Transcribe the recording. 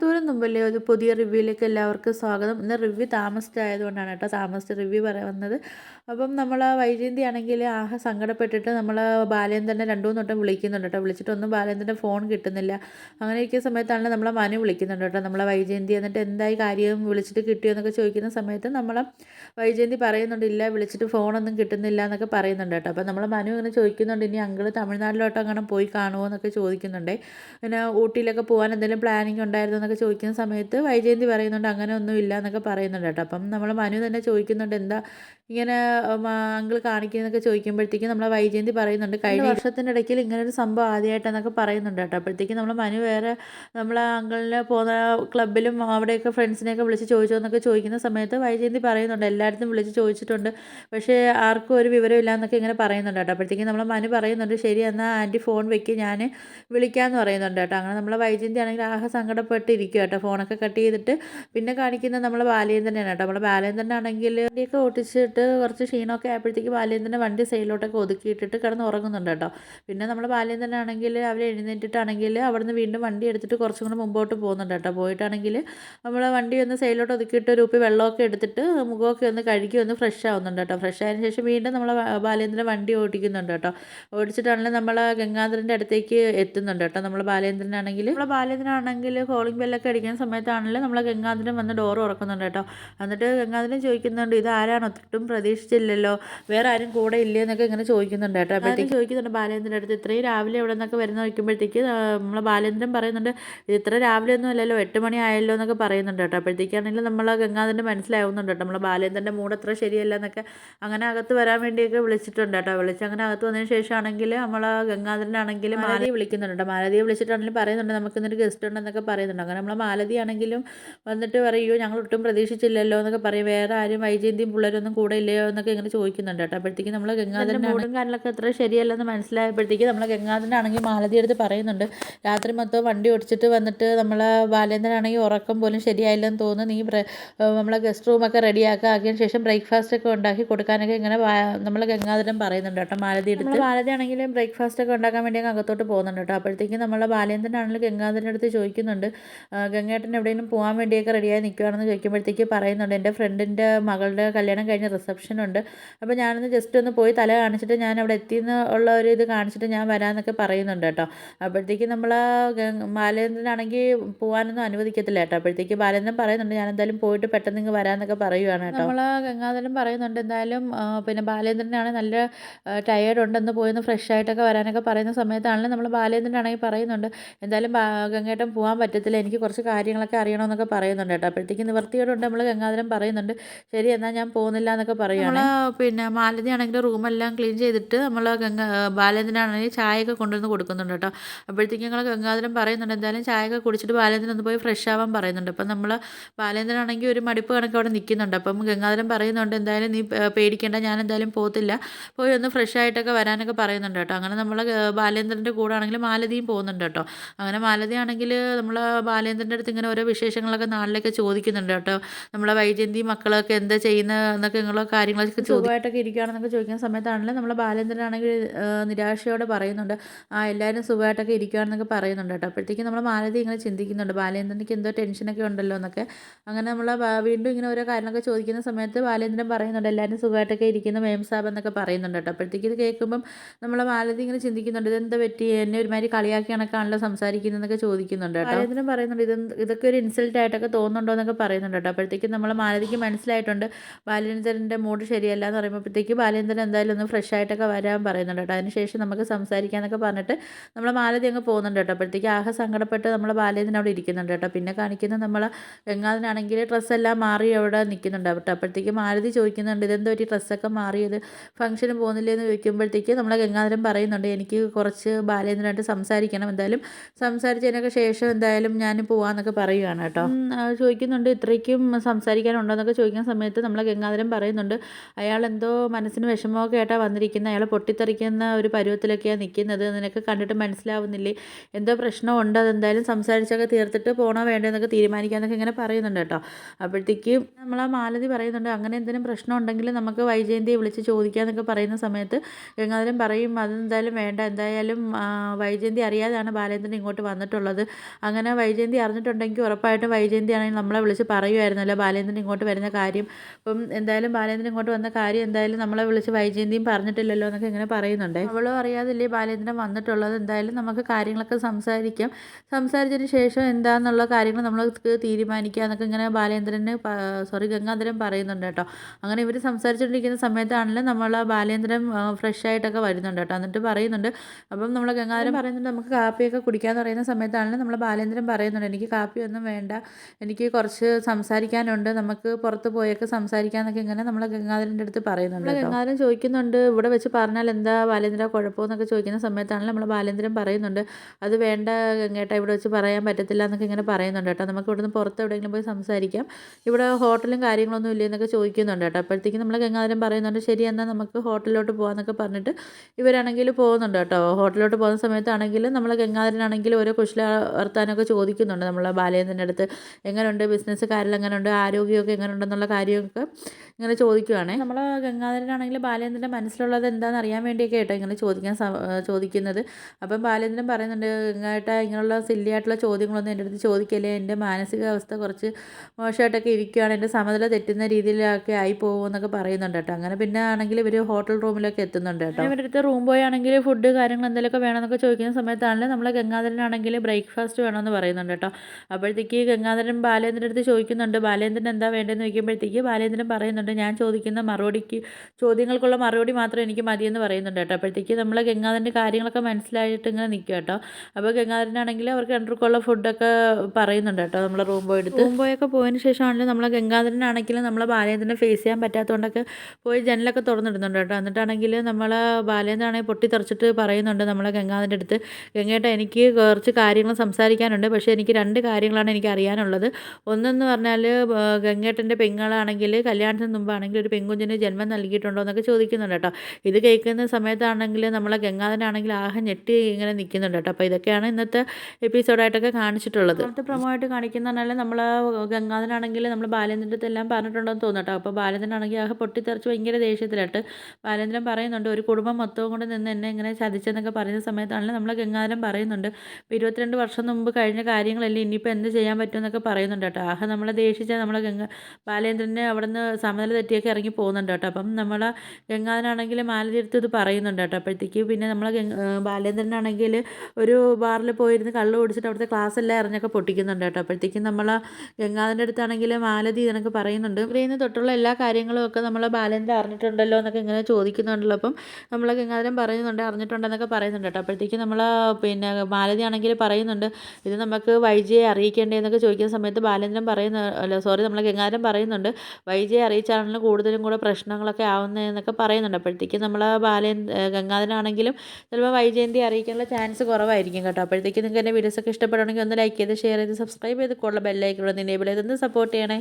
verdura മുമ്പല്ലേ ഒരു പുതിയ റിവ്യൂയിലേക്ക് എല്ലാവർക്കും സ്വാഗതം. ഇന്ന് റിവ്യൂ താമസിച്ചായതുകൊണ്ടാണ് കേട്ടോ താമസിച്ച് റിവ്യൂ പറയുന്നത് അപ്പം നമ്മൾ വൈജയന്തി ആണെങ്കിൽ ആഹ സങ്കടപ്പെട്ടിട്ട് നമ്മൾ ബാലേന്ദ്രനെ രണ്ടു മൂന്ന് വട്ടം വിളിക്കുന്നുണ്ട് കേട്ടോ. വിളിച്ചിട്ടൊന്നും ബാലേന്ദ്രന്റെ ഫോൺ കിട്ടുന്നില്ല. അങ്ങനെ ഇരിക്കുന്ന സമയത്താണ് നമ്മളെ മനു വിളിക്കുന്നുണ്ട് കേട്ടോ. നമ്മളെ വൈജയന്തി എന്നിട്ട് എന്തായി കാര്യം വിളിച്ചിട്ട് കിട്ടിയോ എന്നൊക്കെ ചോദിക്കുന്ന സമയത്ത് നമ്മളെ വൈജയന്തി പറയുന്നുണ്ട് ഇല്ല വിളിച്ചിട്ട് ഫോണൊന്നും കിട്ടുന്നില്ല എന്നൊക്കെ പറയുന്നുണ്ട് കേട്ടോ. അപ്പം നമ്മളെ മനു ഇങ്ങനെ ചോദിക്കുന്നുണ്ട് ഇനി അങ്കിൾ തമിഴ്നാട്ടിലോട്ട് അങ്ങനെ പോയി കാണുമോ എന്നൊക്കെ ചോദിക്കുന്നുണ്ട്. പിന്നെ ഊട്ടിയിലൊക്കെ പോകാൻ എന്തെങ്കിലും പ്ലാനിങ് ഉണ്ടായിരുന്നു എന്നൊക്കെ ചോദിക്കുന്ന സമയത്ത് വൈജയന്തി പറയുന്നുണ്ട് അങ്ങനെ ഒന്നും ഇല്ല എന്നൊക്കെ പറയുന്നുണ്ട് കേട്ടോ. അപ്പം നമ്മൾ മനു തന്നെ ചോദിക്കുന്നുണ്ട് എന്താ ഇങ്ങനെ അങ്കിൾ കാണിക്കുന്നതൊക്കെ ചോദിക്കുമ്പോഴത്തേക്കും നമ്മളെ വൈജയന്തി പറയുന്നുണ്ട് കഴിഞ്ഞ വർഷത്തിന്റെ ഇടയ്ക്കിൽ ഇങ്ങനെ ഒരു സംഭവം ആദ്യമായിട്ടെന്നൊക്കെ പറയുന്നുണ്ട് കേട്ടോ. അപ്പോഴത്തേക്കും നമ്മൾ മനു വേറെ നമ്മളെ അങ്കിളിന് പോകുന്ന ക്ലബിലും അവിടെയൊക്കെ ഫ്രണ്ട്സിനെയൊക്കെ വിളിച്ച് ചോദിച്ചോ എന്നൊക്കെ ചോദിക്കുന്ന സമയത്ത് വൈജയന്തി പറയുന്നുണ്ട് എല്ലായിടത്തും വിളിച്ച് ചോദിച്ചിട്ടുണ്ട് പക്ഷേ ആർക്കും ഒരു വിവരമില്ല എന്നൊക്കെ ഇങ്ങനെ പറയുന്നുണ്ട് കേട്ടോ. അപ്പോഴത്തേക്കും നമ്മളെ മനു പറയുന്നുണ്ട് ശരി എന്നാൽ ആന്റി ഫോൺ വെക്കി ഞാൻ വിളിക്കാമെന്ന് പറയുന്നുണ്ട് കേട്ടോ. അങ്ങനെ നമ്മളെ വൈജയന്തി ആണെങ്കിൽ ആകെ സങ്കടപ്പെട്ടിരിക്കും. കേട്ടോ. ഫോണൊക്കെ കട്ട് ചെയ്തിട്ട് പിന്നെ കാണിക്കുന്നത് നമ്മളെ തന്നെയാണ് കേട്ടോ. നമ്മൾ നമ്മളെ ബാലേന്ദ്രനാണെങ്കിൽ വണ്ടിയൊക്കെ ഓട്ടിച്ചിട്ട് കുറച്ച് ക്ഷീണമൊക്കെ ആയപ്പോഴത്തേക്ക് ബാലേന്ദ്രന്റെ വണ്ടി സൈഡിലോട്ടൊക്കെ ഒതുക്കിയിട്ടിട്ട് കിടന്ന് ഉറങ്ങുന്നുണ്ട് കേട്ടോ. പിന്നെ നമ്മളെ ബാലേന്ദ്രനാണെങ്കിൽ അവർ എഴുന്നേറ്റിട്ടാണെങ്കിൽ അവിടുന്ന് വീണ്ടും വണ്ടി എടുത്തിട്ട് കുറച്ചും കൂടെ മുമ്പോട്ട് പോകുന്നുണ്ട് കേട്ടോ. പോയിട്ടാണെങ്കിൽ നമ്മൾ വണ്ടി ഒന്ന് സൈഡിലോട്ട് ഒതുക്കിയിട്ട് ഒരു ഉപ്പി വെള്ളമൊക്കെ എടുത്തിട്ട് മുഖമൊക്കെ ഒന്ന് കഴുകി ഒന്ന് ഫ്രഷ് ആവുന്നുണ്ട് കേട്ടോ. ഫ്രഷ് ആയതിനു ശേഷം വീണ്ടും നമ്മൾ ബാലേന്ദ്രൻ വണ്ടി ഓടിക്കുന്നുണ്ട് കേട്ടോ. ഓടിച്ചിട്ടാണെങ്കിൽ നമ്മൾ ഗംഗാധരന്റെ അടുത്തേക്ക് എത്തുന്നുണ്ട് കേട്ടോ. നമ്മൾ ബാലേന്ദ്രനാണെങ്കിൽ നമ്മളെ ബാലേന്ദ്രനാണെങ്കിൽ കോളിംഗ് ബെല്ലൊക്കെ അടിക്കുന്ന സമയത്താണല്ലേ നമ്മളെ ഗംഗാധരൻ വന്ന് ഡോർ തുറക്കുന്നുണ്ട് കേട്ടോ. എന്നിട്ട് ഗംഗാധരൻ ചോദിക്കുന്നുണ്ട് ഇത് ആരാണ് ഒട്ടും പ്രതീക്ഷിച്ചില്ലല്ലോ. വേറെ ആരും കൂടെ ഇല്ലേ എന്നൊക്കെ ഇങ്ങനെ ചോദിക്കുന്നുണ്ട് കേട്ടോ. അപ്പോഴത്തേക്ക് ചോദിക്കുന്നുണ്ട് ബാലേന്ദ്രന്റെ അടുത്ത് ഇത്രയും രാവിലെ എവിടെ നിന്നൊക്കെ വരുന്ന വയ്ക്കുമ്പോഴത്തേക്ക് നമ്മളെ ബാലേന്ദ്രൻ പറയുന്നുണ്ട് ഇത് ഇത്ര രാവിലെ ഒന്നും അല്ലല്ലോ എട്ട് മണി ആയല്ലോ എന്നൊക്കെ പറയുന്നുണ്ട് കേട്ടോ. അപ്പോഴത്തേക്കാണെങ്കിൽ നമ്മൾ ഗംഗാധരന്റെ മനസ്സിലാവുന്നുണ്ട് കേട്ടോ. നമ്മളെ ബാലേന്ദ്രന്റെ മൂഡ് അത്ര ശരിയല്ല എന്നൊക്കെ അങ്ങനെ അകത്ത് വരാൻ വേണ്ടിയൊക്കെ വിളിച്ചിട്ടുണ്ട് കേട്ടോ. വിളിച്ച് അങ്ങനെ അകത്ത് വന്നതിന് ശേഷമാണെങ്കിൽ നമ്മൾ ഗംഗാധരനാണെങ്കിൽ മാലതിയെ വിളിക്കുന്നുണ്ട് മാലതിയെ വിളിച്ചിട്ടാണെങ്കിലും പറയുന്നുണ്ട് നമുക്ക് ഇന്നൊരു ഗസ്റ്റ് ഉണ്ടെന്നൊക്കെ പറയുന്നുണ്ട്. അങ്ങനെ നമ്മളെ മാലതി ആണെങ്കിലും വന്നിട്ട് പറയൂ ഞങ്ങൾ ഒട്ടും പ്രതീക്ഷിച്ചില്ലല്ലോ എന്നൊക്കെ പറയും. വേറെ ആരും വൈജയന്തിയും പിള്ളേരൊന്നും കൂടെ ഇല്ലയോ എന്നൊക്കെ ഇങ്ങനെ ചോദിക്കുന്നുണ്ട് കേട്ടോ. അപ്പോഴത്തേക്കും നമ്മൾ ഗംഗാധരൻ മൂടും കാര്യങ്ങളൊക്കെ അത്ര ശരിയല്ലെന്ന് മനസ്സിലായപ്പോഴത്തേക്ക് നമ്മൾ ഗംഗാധരനാണെങ്കിൽ മാലതി എടുത്ത് പറയുന്നുണ്ട്. രാത്രി മൊത്തം വണ്ടി ഓടിച്ചിട്ട് വന്നിട്ട് നമ്മൾ ബാലേന്ദ്രനാണെങ്കിൽ ഉറക്കം പോലും ശരിയായില്ലെന്ന് തോന്നുന്നു. നീ നമ്മളെ ഗസ്റ്റ് റൂമൊക്കെ റെഡിയാക്കുക. ആക്കിയതിന് ശേഷം ബ്രേക്ക്ഫാസ്റ്റ് ഒക്കെ ഉണ്ടാക്കി കൊടുക്കാനൊക്കെ ഇങ്ങനെ നമ്മൾ ഗംഗാധരൻ പറയുന്നുണ്ട് കേട്ടോ മാലതി എടുത്ത്. മാലതി ആണെങ്കിലും ബ്രേക്ക്ഫാസ്റ്റ് ഒക്കെ ഉണ്ടാക്കാൻ വേണ്ടി അങ്ങ് അകത്തോട്ട് പോകുന്നുണ്ട് കേട്ടോ. അപ്പോഴത്തേക്കും നമ്മളെ ബാലേന്ദ്രനാണെങ്കിലും ഗംഗാധരന്റെ അടുത്ത് ചോദിക്കുന്നുണ്ട് ഗംഗേട്ടൻ എവിടെയെങ്കിലും പോകാൻ വേണ്ടിയൊക്കെ റെഡിയായി നിൽക്കുകയാണെന്ന് ചോദിക്കുമ്പോഴത്തേക്ക് പറയുന്നുണ്ട്. എന്റെ ഫ്രണ്ടിന്റെ മകളുടെ കല്യാണം കഴിഞ്ഞ റിസപ്ഷൻ ഉണ്ട്. അപ്പോൾ ഞാനൊന്ന് ജസ്റ്റ് ഒന്ന് പോയി തല കാണിച്ചിട്ട് ഞാൻ അവിടെ എത്തിയെന്ന് ഉള്ള ഒരു ഇത് കാണിച്ചിട്ട് ഞാൻ വരാമെന്നൊക്കെ പറയുന്നുണ്ട് കേട്ടോ. അപ്പോഴത്തേക്ക് നമ്മൾ ബാലേന്ദ്രനാണെങ്കിൽ പോകാനൊന്നും അനുവദിക്കത്തില്ല കേട്ടോ. അപ്പോഴത്തേക്ക് ബാലേന്ദ്രൻ പറയുന്നുണ്ട് ഞാൻ എന്തായാലും പോയിട്ട് പെട്ടെന്ന് ഇങ്ങ് വരാമെന്നൊക്കെ പറയുവാണ് കേട്ടോ. നമ്മൾ ഗംഗാധരൻ പറയുന്നുണ്ട് എന്തായാലും പിന്നെ ബാലേന്ദ്രനാണ് നല്ല ടയേർഡ് ഉണ്ടെന്ന് പോയിന്ന് ഫ്രഷ് ആയിട്ടൊക്കെ വരാനൊക്കെ പറയുന്ന സമയത്താണെങ്കിലും നമ്മൾ ബാലേന്ദ്രനാണെങ്കിൽ പറയുന്നുണ്ട് എന്തായാലും ഗംഗേട്ടൻ പോകാൻ പറ്റത്തില്ല. എനിക്ക് കുറച്ച് കാര്യങ്ങളൊക്കെ അറിയണമെന്നൊക്കെ പറയുന്നുണ്ട് കേട്ടോ. അപ്പോഴത്തേക്ക് നിവർത്തിയോടുണ്ട് നമ്മൾ ഗംഗാധരൻ പറയുന്നുണ്ട് ശരി എന്നാൽ ഞാൻ പോകുന്നില്ല എന്നൊക്കെ പറയുകയാണ് പിന്നെ മാലതി ആണെങ്കിൽ റൂമെല്ലാം ക്ലീൻ ചെയ്തിട്ട് നമ്മൾ ഗംഗ ബാലേന്ദ്രനാണെങ്കിൽ ചായയൊക്കെ കൊണ്ടുവന്ന് കൊടുക്കുന്നുണ്ട് കേട്ടോ. അപ്പോഴത്തേക്ക് ഞങ്ങൾ ഗംഗാധരൻ പറയുന്നുണ്ട് എന്തായാലും ചായയൊക്കെ കുടിച്ചിട്ട് ബാലേന്ദ്രൻ ഒന്ന് പോയി ഫ്രഷ് ആവാൻ പറയുന്നുണ്ട്. അപ്പം നമ്മൾ ബാലേന്ദ്രനാണെങ്കിൽ ഒരു മടിപ്പ് കണക്ക് അവിടെ നിൽക്കുന്നുണ്ട് അപ്പം ഗംഗാധരൻ പറയുന്നുണ്ട് എന്തായാലും നീ പേടിക്കേണ്ട ഞാൻ എന്തായാലും പോകത്തില്ല. പോയി ഒന്ന് ഫ്രഷ് ആയിട്ടൊക്കെ വരാനൊക്കെ പറയുന്നുണ്ട് കേട്ടോ. അങ്ങനെ നമ്മൾ ബാലേന്ദ്രന്റെ കൂടെ ആണെങ്കിൽ മാലതിയും പോകുന്നുണ്ട് കേട്ടോ. അങ്ങനെ മാലതി ആണെങ്കിൽ നമ്മൾ ബാലേന്ദ്രന്റെ അടുത്ത് ഇങ്ങനെ ഓരോ വിശേഷങ്ങളൊക്കെ നാളിലൊക്കെ ചോദിക്കുന്നുണ്ട് കേട്ടോ. നമ്മളെ വൈജയന്തി മക്കളൊക്കെ എന്താ ചെയ്യുന്നത് എന്നൊക്കെ നിങ്ങളെ കാര്യങ്ങളൊക്കെ സുഖമായിട്ടൊക്കെ ഇരിക്കുകയാണെന്നൊക്കെ ചോദിക്കുന്ന സമയത്താണെങ്കിലും നമ്മളെ ബാലേന്ദ്രനാണെങ്കിൽ നിരാശയോടെ പറയുന്നുണ്ട് ആ എല്ലാവരും സുഖമായിട്ടൊക്കെ ഇരിക്കുകയാണെന്നൊക്കെ പറയുന്നുണ്ട് കേട്ടോ. അപ്പോഴത്തേക്കും നമ്മൾ മാലതി ഇങ്ങനെ ചിന്തിക്കുന്നുണ്ട് ബാലേന്ദ്രനിക്ക് എന്തോ ടെൻഷനൊക്കെ ഉണ്ടല്ലോ എന്നൊക്കെ. അങ്ങനെ നമ്മൾ വീണ്ടും ഇങ്ങനെ ഓരോ കാര്യങ്ങളൊക്കെ ചോദിക്കുന്ന സമയത്ത് ബാലേന്ദ്രൻ പറയുന്നുണ്ട് എല്ലാവരും സുഖമായിട്ടൊക്കെ ഇരിക്കുന്ന മേം സാബ് എന്നൊക്കെ പറയുന്നുണ്ട് കേട്ടോ. അപ്പോഴത്തേക്ക് ഇത് കേൾക്കുമ്പം നമ്മളെ മാലതി ഇങ്ങനെ ചിന്തിക്കുന്നുണ്ട് ഇതെന്താ പറ്റി? എന്നെ ഒരുമാതിരി കളിയാക്കി കണക്കാണല്ലോ സംസാരിക്കുന്നതെന്നൊക്കെ ചോദിക്കുന്നുണ്ട് കേട്ടോ. ബാലേന്ദ്രൻ പറയുന്നുണ്ട് ഇത് ഇതൊക്കെ ഒരു ഇൻസൾട്ടായിട്ടൊക്കെ തോന്നുന്നുണ്ടോ എന്നൊക്കെ പറയുന്നുണ്ട് കേട്ടോ. അപ്പോഴത്തേക്കും നമ്മൾ മാലതിക്ക് മനസ്സിലായിട്ടുണ്ട് ബാലേന്ദ്രന്റെ മൂഡ് ശരിയല്ല എന്ന് പറയുമ്പോഴത്തേക്ക് ബാലേന്ദ്രൻ എന്തായാലും ഒന്ന് ഫ്രഷ് ആയിട്ടൊക്കെ വരാൻ പറയുന്നുണ്ട് കേട്ടോ. അതിനുശേഷം നമുക്ക് സംസാരിക്കാമെന്നൊക്കെ പറഞ്ഞിട്ട് നമ്മൾ മാലതി അങ്ങ് പോകുന്നുണ്ട് കേട്ടോ. അപ്പോഴത്തേക്ക് ആകെ സങ്കടപ്പെട്ട് നമ്മൾ ബാലേന്ദ്രൻ അവിടെ ഇരിക്കുന്നുണ്ട് കേട്ടോ. പിന്നെ കാണിക്കുന്ന നമ്മൾ ഗംഗാധരനാണെങ്കിൽ ഡ്രസ്സെല്ലാം മാറി അവിടെ നിൽക്കുന്നുണ്ട് കേട്ടോ. അപ്പോഴത്തേക്ക് മാലതി ചോദിക്കുന്നുണ്ട് ഇതെന്തോ ഒരു ഡ്രസ്സൊക്കെ മാറിയത് ഫംഗ്ഷന് പോകുന്നില്ലേ? എന്ന് ചോദിക്കുമ്പോഴത്തേക്ക് നമ്മളെ ഗംഗാധരൻ പറയുന്നുണ്ട് എനിക്ക് കുറച്ച് ബാലേന്ദ്രനായിട്ട് സംസാരിക്കണം. എന്തായാലും സംസാരിച്ചതിനൊക്കെ ശേഷം എന്തായാലും ഞാൻ പോവാന്നൊക്കെ പറയുകയാണ് കേട്ടോ. ചോദിക്കുന്നുണ്ട് ഇത്രയ്ക്കും സംസാരിക്കാനുണ്ടോ എന്നൊക്കെ ചോദിക്കുന്ന സമയത്ത് നമ്മളെ ഗംഗാധരൻ പറയുന്നുണ്ട് അയാൾ എന്തോ മനസ്സിന് വിഷമമൊക്കെ ആയിട്ടാണ് വന്നിരിക്കുന്നത് അയാൾ പൊട്ടിത്തെറിക്കുന്ന ഒരു പരുവത്തിലൊക്കെയാണ് നിൽക്കുന്നത് നിനക്ക് കണ്ടിട്ട് മനസ്സിലാവുന്നില്ലേ? എന്തോ പ്രശ്നമുണ്ട്. അതെന്തായാലും സംസാരിച്ചൊക്കെ തീർത്തിട്ട് പോകണോ വേണ്ടതെന്നൊക്കെ തീരുമാനിക്കാമെന്നൊക്കെ ഇങ്ങനെ പറയുന്നുണ്ട് കേട്ടോ. അപ്പോഴത്തേക്കും നമ്മൾ ആ മാലതി പറയുന്നുണ്ട് അങ്ങനെ എന്തെങ്കിലും പ്രശ്നം ഉണ്ടെങ്കിൽ നമുക്ക് വൈജയന്തിയെ വിളിച്ച് ചോദിക്കാമെന്നൊക്കെ പറയുന്ന സമയത്ത് ഗംഗാധരൻ പറയും അതെന്തായാലും വേണ്ട. എന്തായാലും വൈജയന്തി അറിയാതെയാണ് ബാലേന്ദ്രൻ ഇങ്ങോട്ട് വന്നിട്ടുള്ളത്. അങ്ങനെ വൈജയന്തി അറിഞ്ഞിട്ടുണ്ടെങ്കിൽ ഉറപ്പായിട്ടും വൈജയന്തി ആണെങ്കിൽ നമ്മളെ വിളിച്ച് പറയുമായിരുന്നല്ലോ ബാലേന്ദ്രൻ ഇങ്ങോട്ട് വരുന്ന കാര്യം. അപ്പം എന്തായാലും ബാലേന്ദ്രൻ ഇങ്ങോട്ട് വന്ന കാര്യം എന്തായാലും നമ്മളെ വിളിച്ച് വൈജയന്തിയും പറഞ്ഞിട്ടില്ലല്ലോ എന്നൊക്കെ ഇങ്ങനെ പറയുന്നുണ്ട്. അവളും അറിയാതില്ലേ ബാലേന്ദ്രൻ വന്നിട്ടുള്ളത്? എന്തായാലും നമുക്ക് കാര്യങ്ങളൊക്കെ സംസാരിക്കാം. സംസാരിച്ചതിന് ശേഷം എന്താണെന്നുള്ള കാര്യങ്ങൾ നമ്മൾക്ക് തീരുമാനിക്കുക എന്നൊക്കെ ഇങ്ങനെ ബാലേന്ദ്രന് സോറി ഗംഗാധരൻ പറയുന്നുണ്ട് കേട്ടോ. അങ്ങനെ ഇവർ സംസാരിച്ചുകൊണ്ടിരിക്കുന്ന സമയത്താണെങ്കിലും നമ്മൾ ബാലേന്ദ്രൻ ഫ്രഷ് ആയിട്ടൊക്കെ വരുന്നുണ്ട് കേട്ടോ. എന്നിട്ട് പറയുന്നുണ്ട്. അപ്പം നമ്മൾ ഗംഗാധരൻ പറയുന്നുണ്ട് നമുക്ക് കാപ്പിയൊക്കെ കുടിക്കാമെന്ന് പറയുന്ന സമയത്താണെങ്കിലും നമ്മൾ ബാലേന്ദ്രൻ പറയുന്നുണ്ട്. എനിക്ക് കാപ്പിയൊന്നും വേണ്ട. എനിക്ക് കുറച്ച് സംസാരിക്കാനുണ്ട്. നമുക്ക് പുറത്ത് പോയൊക്കെ സംസാരിക്കാമെന്നൊക്കെ ഇങ്ങനെ നമ്മൾ ഗംഗാധരന്റെ അടുത്ത് പറയുന്നുണ്ട് ഗംഗാധരൻ ചോദിക്കുന്നുണ്ട് ഇവിടെ വെച്ച് പറഞ്ഞാൽ എന്താ ബാലേന്ദ്ര കുഴപ്പമെന്നൊക്കെ ചോദിക്കുന്ന സമയത്താണ് നമ്മൾ ബാലേന്ദ്രൻ പറയുന്നുണ്ട്. അത് വേണ്ട ഗംഗേട്ട ഇവിടെ വെച്ച് പറയാൻ പറ്റത്തില്ല എന്നൊക്കെ ഇങ്ങനെ പറയുന്നുണ്ട് കേട്ടോ. നമുക്ക് ഇവിടുന്ന് പുറത്ത് എവിടെയെങ്കിലും പോയി സംസാരിക്കാം. ഇവിടെ ഹോട്ടലും കാര്യങ്ങളൊന്നും ഇല്ലേ എന്നൊക്കെ ചോദിക്കുന്നുണ്ട് കേട്ടോ. അപ്പോഴത്തേക്കും നമ്മൾ ഗംഗാധരൻ പറയുന്നുണ്ട് ശരി എന്നാൽ നമുക്ക് ഹോട്ടലിലോട്ട് പോകാമെന്നൊക്കെ പറഞ്ഞിട്ട് ഇവരാണെങ്കിൽ പോകുന്നുണ്ട് കേട്ടോ. ഹോട്ടലിലോട്ട് പോകുന്ന സമയത്താണെങ്കിൽ നമ്മൾ ഗംഗാധരനാണെങ്കിൽ ഓരോ കുശല വർത്താനമൊക്കെ ചോദിക്കുന്നുണ്ട്. നമ്മൾ ബാലേന്ദ്രന്റെ അടുത്ത് എങ്ങനെയുണ്ട് ബിസിനസ്സുകാരിൽ എങ്ങനെയുണ്ട് ആരോഗ്യമൊക്കെ എങ്ങനെയുണ്ടെന്നുള്ള കാര്യമൊക്കെ ഇങ്ങനെ ചോദിക്കുവാണേ. നമ്മൾ ഗംഗാധരനാണെങ്കിൽ ബാലേന്ദ്രന്റെ മനസ്സിലുള്ളത് എന്താണെന്ന് അറിയാൻ വേണ്ടിയൊക്കെ കേട്ടോ ഇങ്ങനെ ചോദിക്കാൻ ചോദിക്കുന്നത്. അപ്പം ബാലേന്ദ്രൻ പറയുന്നുണ്ട് ഗംഗാട്ട ഇങ്ങനെയുള്ള സില്ലിയായിട്ടുള്ള ചോദ്യങ്ങളൊന്നും എന്റെ അടുത്ത് ചോദിക്കല്ലേ? എന്റെ മാനസികാവസ്ഥ കുറച്ച് മോശമായിട്ടൊക്കെ ഇരിക്കുകയാണ് എന്റെ സമനില തെറ്റുന്ന രീതിയിലൊക്കെ ആയി പോകുമെന്നൊക്കെ പറയുന്നുണ്ട് കേട്ടോ. അങ്ങനെ പിന്നെ ആണെങ്കിൽ ഇവർ ഹോട്ടൽ റൂമിലൊക്കെ എത്തുന്നുണ്ട് കേട്ടോ. ഇവരുടെ അടുത്ത് റൂം പോയി ആണെങ്കിൽ ഫുഡ് കാര്യങ്ങൾ എന്തെങ്കിലുമൊക്കെ വേണമെന്നൊക്കെ ചോദിക്കുന്ന സമയത്താണെങ്കിൽ നമ്മൾ ഗംഗാധരനാണെങ്കിൽ ബ്രേക്ക്ഫാസ്റ്റ് വേണമെന്ന് പറയുന്നുണ്ട് കേട്ടോ. അപ്പോഴത്തേക്ക് ഗംഗാധരൻ ബാലേന്ദ്രന്റെ അടുത്ത് ചോദിക്കുന്നുണ്ട് ബാലേന്ദ്രൻ എന്താ വേണ്ടതെന്ന് ചോദിക്കുമ്പോഴത്തേക്ക് ബാലേന്ദ്രൻ പറയുന്നുണ്ട് ഞാൻ ചോദിക്കുന്ന മറുപടിക്ക് ചോദ്യങ്ങൾക്കുള്ള മറുപടി മാത്രം എനിക്ക് മതിയെന്ന് പറയുന്നുണ്ട് കേട്ടോ. അപ്പോഴത്തേക്ക് നമ്മൾ ഗംഗാധരന്റെ കാര്യങ്ങളൊക്കെ മനസ്സിലായിട്ട് ഇങ്ങനെ നിൽക്കുക കേട്ടോ. അപ്പോൾ ഗംഗാധരനാണെങ്കിൽ അവർക്ക് രണ്ടുപേർക്കുള്ള ഫുഡൊക്കെ പറയുന്നുണ്ട് കേട്ടോ നമ്മൾ റൂം പോയി എടുത്ത്. റൂം പോയൊക്കെ പോയതിന് ശേഷമാണെങ്കിലും നമ്മളെ ഗംഗാധരനാണെങ്കിലും നമ്മളെ ബാലേന്ദ്രനെ ഫേസ് ചെയ്യാൻ പറ്റാത്തതുകൊണ്ടൊക്കെ പോയി ജനലൊക്കെ തുറന്നിടുന്നുണ്ട് കേട്ടോ. എന്നിട്ടാണെങ്കിൽ നമ്മൾ ബാലേന്ദ്രനാണെങ്കിൽ പൊട്ടിത്തെറിച്ചിട്ട് പറയുന്നുണ്ട് നമ്മളെ ഗംഗാധരന്റെ അടുത്ത് ഗംഗേട്ട എനിക്ക് കുറച്ച് കാര്യങ്ങൾ സംസാരിക്കാനുണ്ട്. പക്ഷേ എനിക്ക് രണ്ട് കാര്യങ്ങളാണ് എനിക്ക് അറിയാനുള്ളത്. ഒന്നെന്ന് പറഞ്ഞാൽ ഗംഗേട്ടന്റെ പെങ്ങളാണെങ്കിൽ കല്യാണത്തിന് മുമ്പാണെങ്കിൽ ഒരു പെങ്കുഞ്ഞിന് ജന്മം നൽകിയിട്ടുണ്ടോ എന്നൊക്കെ ചോദിക്കുന്നുണ്ട് കേട്ടോ. ഇത് കേൾക്കുന്ന സമയത്താണെങ്കിൽ നമ്മളെ ഗംഗാധനാണെങ്കിൽ ആകെ ഞെട്ടി ഇങ്ങനെ നിൽക്കുന്നുണ്ട് കേട്ടോ. അപ്പോൾ ഇതൊക്കെയാണ് ഇന്നത്തെ എപ്പിസോഡായിട്ടൊക്കെ കാണിച്ചിട്ടുള്ളത്. അടുത്ത പ്രൊമോ ആയിട്ട് കാണിക്കുന്ന പറഞ്ഞാൽ നമ്മൾ ഗംഗാധരനാണെങ്കിൽ നമ്മൾ ബാലേന്ദ്രന്റെ പറഞ്ഞിട്ടുണ്ടോ എല്ലാം പറഞ്ഞിട്ടുണ്ടെന്ന് കേട്ടോ. അപ്പോൾ ബാലേന്ദ്രനാണെങ്കിൽ ആകെ പൊട്ടിത്തെറിച്ച് ഭയങ്കര ദേഷ്യത്തിലായിട്ട് ബാലേന്ദ്രൻ പറയുന്നുണ്ട് ഒരു കുടുംബം മൊത്തവും കൊണ്ട് നിന്ന് എന്നെ ഇങ്ങനെ ചതിച്ചെന്നൊക്കെ പറയുന്ന സമയത്താണെങ്കിൽ നമ്മൾ ഗംഗാധരൻ പറയുന്നുണ്ട് ഇപ്പോൾ ഇരുപത്തിരണ്ട് വർഷം മുമ്പ് കഴിഞ്ഞ കാര്യങ്ങളല്ലേ ഇനിയിപ്പോൾ എന്ത് ചെയ്യാൻ പറ്റുമെന്നൊക്കെ പറയുന്നുണ്ട് കേട്ടോ. ആഹ നമ്മളെ ദേഷിച്ചാൽ നമ്മളെ ഗംഗ ബാലേന്ദ്രനെ അവിടുന്ന് നിന്ന് സമനില തെറ്റിയൊക്കെ ഇറങ്ങി പോകുന്നുണ്ട് കേട്ടോ. അപ്പം നമ്മൾ ഗംഗാധരനാണെങ്കിൽ മാലതീർത്ത് ഇത് പറയുന്നുണ്ട് കേട്ടോ. അപ്പോഴത്തേക്ക് പിന്നെ നമ്മളെ ബാലേന്ദ്രനാണെങ്കിൽ ഒരു ബാറിൽ പോയിരുന്ന് കള്ള് കുടിച്ചിട്ട് അവിടുത്തെ ക്ലാസ് എല്ലാം എറിഞ്ഞൊക്കെ പൊട്ടിക്കുന്നുണ്ട് കേട്ടോ. അപ്പോഴത്തേക്കും നമ്മൾ ഗംഗാധരന്റെ അടുത്താണെങ്കിൽ മാലതി എന്നൊക്കെ പറയുന്നുണ്ട്. ഇവിടെ തൊട്ടുള്ള എല്ലാ കാര്യങ്ങളും ഒക്കെ നമ്മൾ ബാലേന്ദ്രൻ അറിഞ്ഞിട്ടുണ്ടല്ലോ എന്നൊക്കെ ഇങ്ങനെ ചോദിക്കുന്നുണ്ടല്ലോ. അപ്പം നമ്മൾ ഗംഗാധരൻ പറയുന്നുണ്ട് അറിഞ്ഞിട്ടുണ്ടെന്നൊക്കെ പറയുന്നുണ്ട് കേട്ടോ. അപ്പോഴത്തേക്കും നമ്മൾ പിന്നെ മാലതി ആണെങ്കിൽ പറയുന്നുണ്ട് ഇത് നമുക്ക് വൈജയെ അറിയിക്കേണ്ടതെന്നൊക്കെ ചോദിക്കുന്ന സമയത്ത് ബാലേന്ദ്രൻ പറയുന്ന അല്ല സോറി നമ്മൾ ഗംഗാധരൻ പറയുന്നുണ്ട് വൈജിയെ അറിയിച്ചാണെങ്കിലും കൂടുതലും കൂടെ പ്രശ്നങ്ങളൊക്കെ ആവുന്നതെന്നൊക്കെ പറയുന്നുണ്ട്. അപ്പോഴത്തേക്കും നമ്മൾ ബാലയൻ ഗംഗാധരനാണെങ്കിലും ചിലപ്പോൾ വൈജയന്തി അറിയിക്കാനുള്ള ചാൻസ് കുറവായിരിക്കും കേട്ടോ. അപ്പോഴത്തേക്കും നിങ്ങൾക്ക് എന്റെ വീഡിയോസൊക്കെ ഇഷ്ടപ്പെടുകയാണെങ്കിൽ ഒന്ന് ലൈക്ക് ചെയ്ത് ഷെയർ ചെയ്ത് സബ്സ്ക്രൈബ് ചെയ്ത് കൂടുതൽ ബെല്ലൈക്കുള്ള എനേബിൾ ചെയ്തൊന്ന് സപ്പോർട്ട് ചെയ്യണേ.